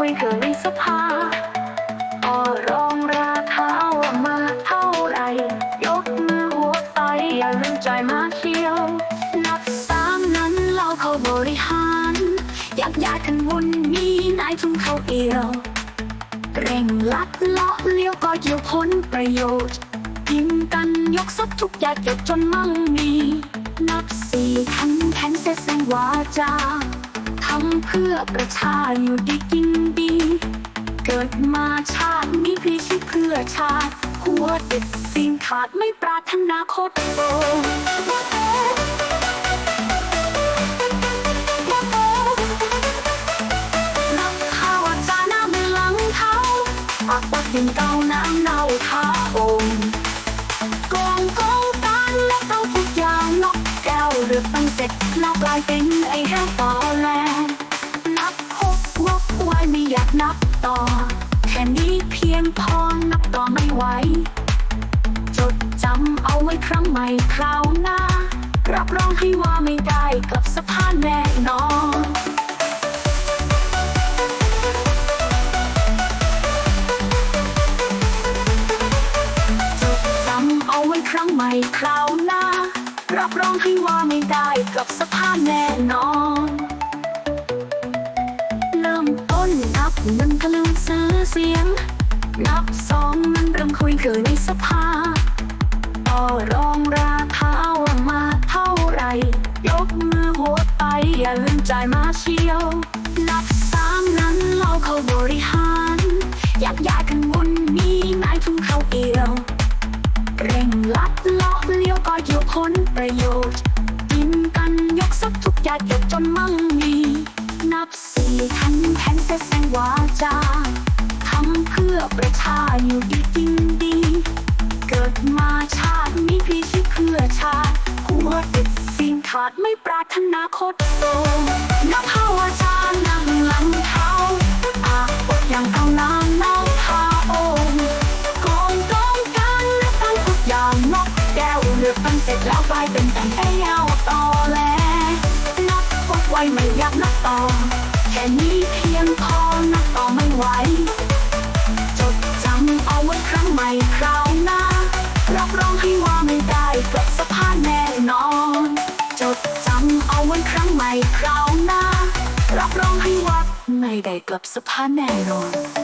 คุยเธอในสภาต่อรองราคาว่ามาเท่าไร ยกมือหัวไปอย่าลืมใจมาเที่ยว นับสามนั้นเราเข้าบริหารยากยากันวุ่นมีนายทุ่งเข้าเอียวเร่งลัดเลาะเลี้ยวก็เกี่ยวผลประโยชน์ยิงกันยกซับทุกอย่างเก็บจนมั่งมี นับสี่คันแทนเสร็จแสงวาจาทำเพื่อประชาอยู่ดีกิน เกิดมาชาตินี้พี่ชิดเพื่อชาติ หัวเด็ดสิ่งขาดไม่ปรารถนาคตโตนักข่าวจาน้ำหลังเท้าปากปักดินเก่าน้ำเน่าท้าองค์กองกองการและเต้าทุกอย่างนกแก้วเรือตั้งเสร็จแล้วกลายเป็น ต่อ แค่นี้เพียงพอนับต่อไม่ไหว จดจำเอาไว้ครั้งใหม่คราวหน้า รับรองให้ว่าไม่ได้กลับสะพานแน่นอนจดจำเอาไว้ครั้งใหม่คราวหน้า รับรองให้ว่าไม่ได้กลับสะพานแน่นอน เริ่มต้นนับหนึ่งก็ลืมซื้อ เสียง นับสองมันเริ่มคุยเกิดในสภาต่อรองราคาว่ามาเท่าไหรยกมือหัวไปอย่าลืมจ่ายมาเชียว นับสามนั้นเราเข้าบริหารอยากยากกันวนมีนายทุ่งเข้าเอียว เร่งลัดเลาะเลี้ยวก็เกี่ยวผลประโยชน์กินกันยกซับทุกอย่างเก็บจนมั่งมีนับสี่ทันแทนเสร็จแสงวาจาำเพื่อประชาอยู่ดีกินดีเกิดมาชาตินี้พี่ชิเพื่อชาติหัวติดสิ่งขาดไม่ปรารถนาคตโตนับภาวาจานั่งหลังเท้าอาบทอย่างเอาน้ำน้ำพาองค์กองกองการเลือกตั้งทุกอย่างนกแก้วเลือกตั้งเสร็จแล้วกลายเป็นแต่งไอ้ยาวต่อแลนับพบไว้ไม่อยากนับต่อแค่นี้เพียงพอนับต่อไม่ไหว วันครั้งใหม่คราวหน้ารับรองให้ว่าไม่ได้กลับสภาพแน่นอน